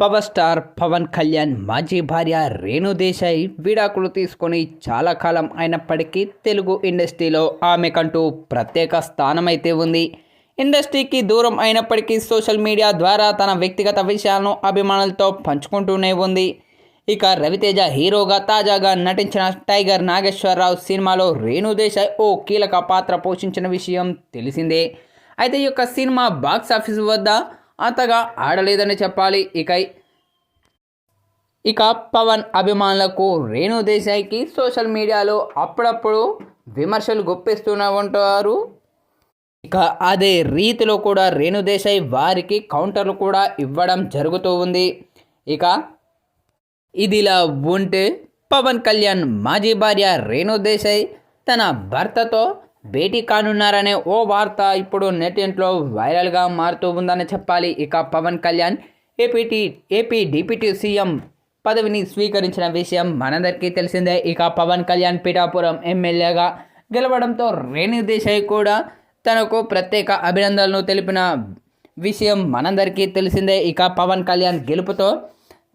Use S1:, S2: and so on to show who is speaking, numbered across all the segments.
S1: Power star Pawan Kalyan మాజీ భార్య రేణు దేశాయ్ విడాకులు తీసుకొని చాలా కాలం అయినప్పటికీ తెలుగు ఇండస్ట్రీలో ఆమెకంటూ ప్రత్యేక స్థానం అయితే ఉంది. ఇండస్ట్రీకి దూరం అయినప్పటికీ సోషల్ మీడియా ద్వారా తన వ్యక్తిగత విషయాలను అభిమానులతో పంచుకుంటూనే ఉంది. ఇక రవితేజ హీరోగా తాజాగా నటించిన టైగర్ నాగేశ్వరరావు సినిమాలో రేణు దేశాయ్ ఓ కీలక పాత్ర పోషించిన విషయం తెలిసిందే. అయితే ఈ యొక్క సినిమా బాక్స్ ఆఫీస్ వద్ద అంతగా ఆడలేదని చెప్పాలి. ఇక ఇక పవన్ అభిమానులకు రేణు దేశాయికి సోషల్ మీడియాలో అప్పుడప్పుడు విమర్శలు గుప్పిస్తూనే ఉంటారు. ఇక అదే రీతిలో కూడా రేణు దేశాయ్ వారికి కౌంటర్లు కూడా ఇవ్వడం జరుగుతూ ఉంది. ఇక ఇదిలా ఉంటే పవన్ కళ్యాణ్ మాజీ భార్య రేణు దేశాయ్ తన భర్తతో భేటీ కానున్నారనే ఓ వార్త ఇప్పుడు నెటింట్లో వైరల్గా మారుతూ ఉందని చెప్పాలి. ఇక పవన్ కళ్యాణ్ ఏపీటీ ఏపీ డిప్యూటీ సీఎం పదవిని స్వీకరించిన విషయం మనందరికీ తెలిసిందే. ఇక పవన్ కళ్యాణ్ పిఠాపురం ఎమ్మెల్యేగా గెలవడంతో రేణు దేశాయ్ కూడా తనకు ప్రత్యేక అభినందనలు తెలిపిన విషయం మనందరికీ తెలిసిందే. ఇక పవన్ కళ్యాణ్ గెలుపుతో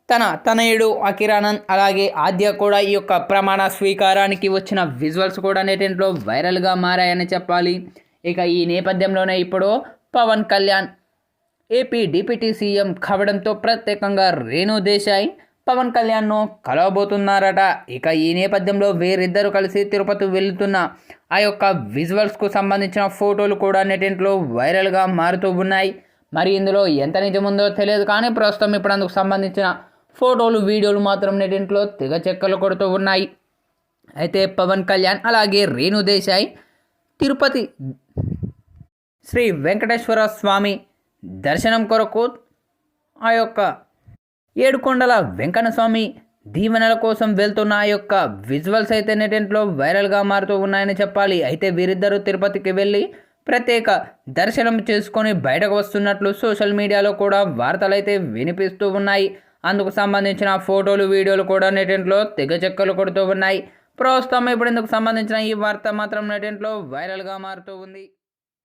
S1: తన తనయుడు అకిరానంద్ అలాగే ఆద్య కూడా ఈ యొక్క ప్రమాణ స్వీకారానికి వచ్చిన విజువల్స్ కూడా నెటింట్లో వైరల్గా మారాయని చెప్పాలి. ఇక ఈ నేపథ్యంలోనే ఇప్పుడు Pawan Kalyan AP deputy CM కావడంతో ప్రత్యేకంగా రేణు దేశాయ్ పవన్ కళ్యాణ్ను కలవబోతున్నారట. ఇక ఈ నేపథ్యంలో వీరిద్దరూ కలిసి తిరుపతి వెళుతున్న ఆ యొక్క విజువల్స్కు సంబంధించిన ఫోటోలు కూడా నెటింట్లో వైరల్గా మారుతూ ఉన్నాయి. మరి ఇందులో ఎంత నిజముందో తెలియదు కానీ ప్రస్తుతం ఇప్పుడు అందుకు సంబంధించిన ఫోటోలు వీడియోలు మాత్రం నెటింట్లో తెగ చెక్కలు కొడుతూ ఉన్నాయి. అయితే పవన్ కళ్యాణ్ అలాగే రేణు దేశాయ్ తిరుపతి శ్రీ వెంకటేశ్వర స్వామి దర్శనం కొరకు ఆ యొక్క ఏడుకొండల వెంకట స్వామి దీవెనల కోసం వెళ్తున్న ఆ యొక్క విజువల్స్ అయితే నెటింట్లో వైరల్గా మారుతూ ఉన్నాయని చెప్పాలి. అయితే వీరిద్దరూ తిరుపతికి వెళ్ళి ప్రత్యేక దర్శనం చేసుకొని బయటకు వస్తున్నట్లు సోషల్ మీడియాలో కూడా వార్తలు అయితే వినిపిస్తూ ఉన్నాయి. అందుకు సంబంధించిన ఫోటోలు వీడియోలు కూడా నెటింట్లో తెగ చెక్కలు కొడుతూ ఉన్నాయి. ప్రస్తుతం ఇప్పుడు ఇందుకు సంబంధించిన ఈ వార్త మాత్రం నెటింట్లో వైరల్గా మారుతూ ఉంది.